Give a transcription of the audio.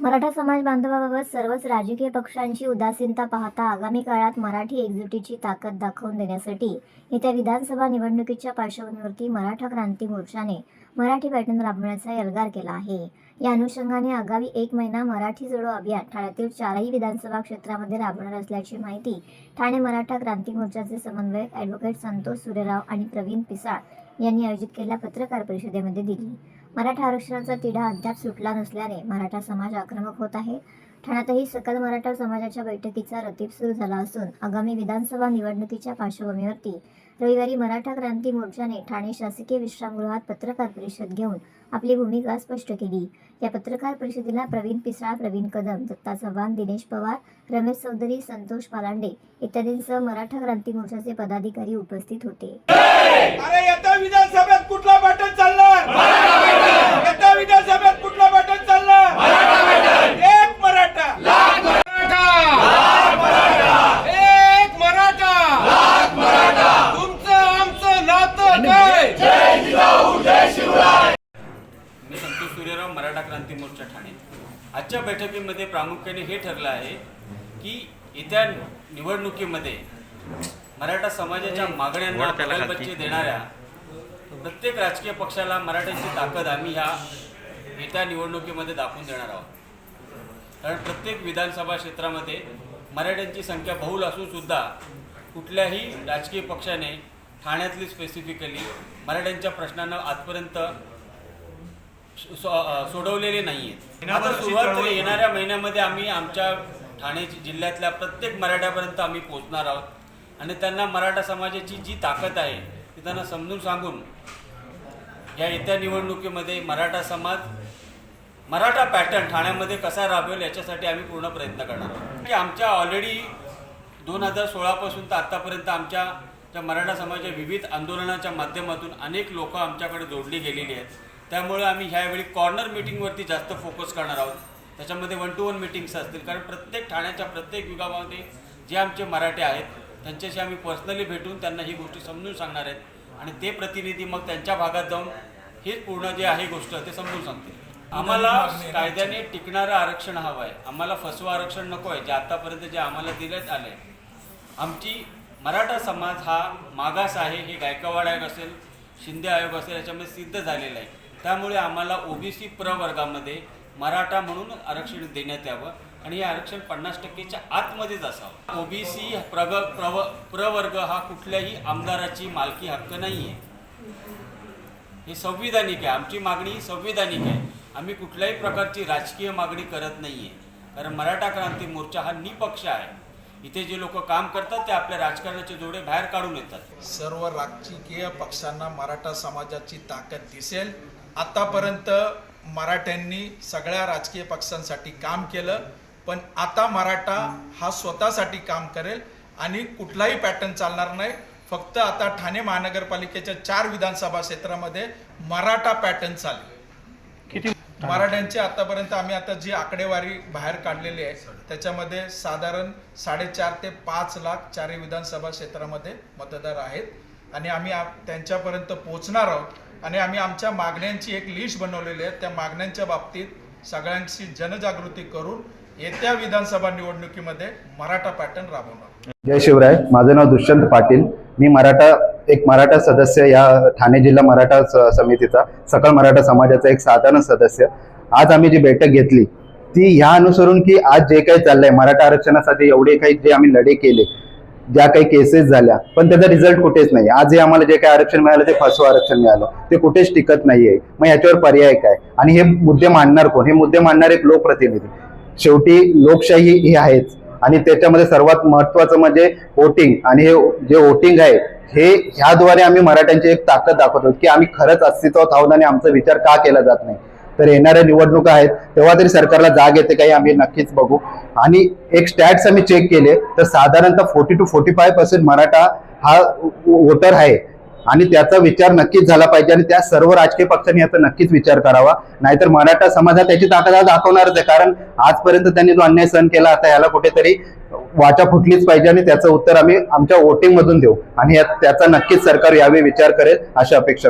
मराठा समाज बांधवाबाबत सर्वच राजकीय पक्षांची उदासीनता पाहता आगामी काळात मराठी एकजुटीची ताकद दाखवून देण्यासाठी येत्या विधानसभा निवडणुकीच्या पार्श्वभूमीवरती मराठा क्रांती मोर्चाने मराठी पॅटर्न राबवण्याचा एल्गार केला आहे. या अनुषंगाने आगामी एक महिना मराठी जोडो अभियान ठाण्यातील चारही विधानसभा क्षेत्रामध्ये राबवणार असल्याची माहिती ठाणे मराठा क्रांती मोर्चाचे समन्वयक ॲडव्होकेट संतोष सूर्यराव आणि प्रवीण पिसाळ यांनी आयोजित केलेल्या पत्रकार परिषदेमध्ये दिली. मराठा आरक्षणाचा तिढा अद्याप सुटला नसल्याने मराठा समाज आक्रमक होत आहे. ठाण्यातही सकल मराठा समाजाच्या बैठकीचा रतीप सुरू झाला असून आगामी विधानसभा निवडणुकीच्या पार्श्वभूमीवरती रविवारी मराठा क्रांती मोर्चाने ठाणे शासकीय विश्रामगृहात पत्रकार परिषद घेऊन आपली भूमिका स्पष्ट केली. या पत्रकार परिषदेला प्रवीण पिसाळ प्रवीण कदम दत्ता चव्हाण दिनेश पवार रमेश चौधरी संतोष पालांडे इत्यादींसह मराठा क्रांती मोर्चाचे पदाधिकारी उपस्थित होते. अरे विधानसभेत कुठला बटन चालणार येत्या विधानसभेत कुठला बटन चालणार एक मराठा मराठा एक मराठा तुमचं आमचं नातं काय मी संतोष सूर्यराव मराठा क्रांती मोर्चा ठाणे आजच्या बैठकीमध्ये प्रामुख्याने हे ठरलं आहे की येत्या निवडणुकीमध्ये मराठा समाजाच्या मागण्यांना प्रगल्भचे देणाऱ्या प्रत्येक राजकीय पक्षाला मराठ्यांची ताकद आम्ही ह्या येत्या निवडणुकीमध्ये दाखवून देणार आहोत. कारण प्रत्येक विधानसभा क्षेत्रामध्ये मराठ्यांची संख्या बहुल असून सुद्धा कुठल्याही राजकीय पक्षाने ठाण्यातली स्पेसिफिकली मराठ्यांच्या प्रश्नांना आजपर्यंत सोडवलेले नाही आहेत आता सुरुवात येणाऱ्या महिन्यामध्ये आम्ही आमच्या ठाणे जिल्ह्यातल्या प्रत्येक मराठ्यापर्यंत आम्ही पोहोचणार आहोत. आणि त्यांना मराठा समाजाची जी ताकद आहे ती त्यांना समजून सांगून या येत्या निवडणुकीमध्ये मराठा समाज मराठा पॅटर्न ठाण्यामध्ये कसा राबवेल याच्यासाठी आम्ही पूर्ण प्रयत्न करणार आहोत. की आमच्या ऑलरेडी दोन हजार सोळापासून तर आत्तापर्यंत आमच्या त्या मराठा समाजाच्या विविध आंदोलनाच्या माध्यमातून अनेक लोक आमच्याकडे जोडली गेलेली आहेत. त्यामुळे आम्ही ह्यावेळी कॉर्नर मिटिंगवरती जास्त फोकस करणार आहोत. त्याच्यामध्ये वन टू वन मिटिंग्स असतील. कारण प्रत्येक ठाण्याच्या प्रत्येक विभागामध्ये जे आमचे मराठे आहेत त्यांच्याशी आम्ही पर्सनली भेटून त्यांना ही गोष्टी समजून सांगणार आहेत. आणि ते प्रतिनिधी मग त्यांच्या भागात जाऊन हेच पूर्ण जे आहे गोष्ट ते समजून सांगतील. आम्हाला कायद्याने टिकणारं आरक्षण हवं आहे. आम्हाला फसवं आरक्षण नको आहे. जे आतापर्यंत जे आम्हाला देण्यात आलं आहे आमची मराठा समाज हा मागास आहे. हे गायकवाड आयोग असेल शिंदे आयोग असेल याच्यामध्ये सिद्ध झालेलं आहे. त्यामुळे आम्हाला ओबीसी प्रवर्गामध्ये मराठा म्हणून आरक्षण देण्यात यावं आणि हे आरक्षण पन्नास टक्केच्या आतमध्येच असावं. ओबीसी प्रग प्रव प्रवर्ग हा कुठल्याही आमदाराची मालकी हक्क नाही आहे हे संविधानिक आहे. आमची मागणी ही संविधानिक आहे. आम्ही कुठल्याही प्रकारची राजकीय मागणी करत नाही आहे कारण मराठा क्रांती मोर्चा हा निपक्ष आहे. इथे जे लोक काम करतात ते आपल्या राजकारणाचे जोडे बाहेर काढून येतात. सर्व राजकीय पक्षांना मराठा समाजाची ताकद दिसेल. आतापर्यंत मराठ्यांनी सगळ्या राजकीय पक्षांसाठी काम केलं पण आता मराठा हा स्वतःसाठी काम करेल आणि कुठलाही पॅटर्न चालणार नाही. फक्त आता ठाणे महानगरपालिकेच्या चार विधानसभा क्षेत्रामध्ये मराठा पॅटर्न चालेल. मराठ्यांची आतापर्यंत आम्ही आता जी आकडेवारी बाहेर काढलेली आहे त्याच्यामध्ये साधारण साडेचार ते पाच लाख चारही विधानसभा क्षेत्रामध्ये मतदार आहेत. आणि आम्ही त्यांच्यापर्यंत पोहोचणार आहोत. आणि आम्ही आमच्या मागण्यांची एक लिस्ट बनवलेली आहे. त्या मागण्यांच्या बाबतीत सगळ्यांची जनजागृती करून येत्या विधानसभा निवडणुकीमध्ये मराठा पॅटर्न राबवणार. जय शिवराय. माझं नाव दुष्यंत पाटील. मी मराठा एक मराठा सदस्य या ठाणे जिल्हा मराठा स- समितीचा सकल मराठा समाजाचा एक साधारण सदस्य. आज आम्ही जी बैठक घेतली ती ह्या अनुसरून की आज जे काही चाललंय मराठा आरक्षणासाठी एवढे काही जे आम्ही लढे केले ज्या काही केसेस झाल्या पण त्याचा रिझल्ट कुठेच नाही आज हे आम्हाला जे काही आरक्षण मिळालं ते फसवं आरक्षण मिळालं. ते कुठेच टिकत नाहीये. मग याच्यावर पर्याय काय? आणि हे मुद्दे मांडणार कोण? हे मुद्दे मांडणार एक लोकप्रतिनिधी. शेवटी लोकशाही ही आहेच. आणि त्याच्यामध्ये सर्वात महत्वाचं म्हणजे वोटिंग आणि हे जे वोटिंग आहे हे ह्याद्वारे आम्ही मराठ्यांची एक ताकद दाखवतो की आम्ही खरंच अस्तित्वात आहोत आणि आमचा विचार का केला जात नाही? तर येणाऱ्या निवडणुका आहेत तेव्हा तरी सरकारला जाग येते काही आम्ही नक्कीच बघू. आणि एक स्टॅट्स आम्ही चेक केले तर साधारणतः forty two forty five percent Maratha हा वोटर आहे. आणि त्याचा विचार नक्कीच झाला पाहिजे आणि त्या सर्व राजकीय पक्षांनी याचा नक्कीच विचार करावा. नाहीतर मराठा समाज हा त्याची ताकद आज दाखवणारच आहे कारण आजपर्यंत त्यांनी जो अन्याय सहन केला आता याला कुठेतरी वाचा फुटलीच पाहिजे आणि त्याचं उत्तर आम्ही आमच्या वोटिंग मधून देऊ. आणि त्याचा नक्कीच सरकार यावेळी विचार करेल अशा अपेक्षा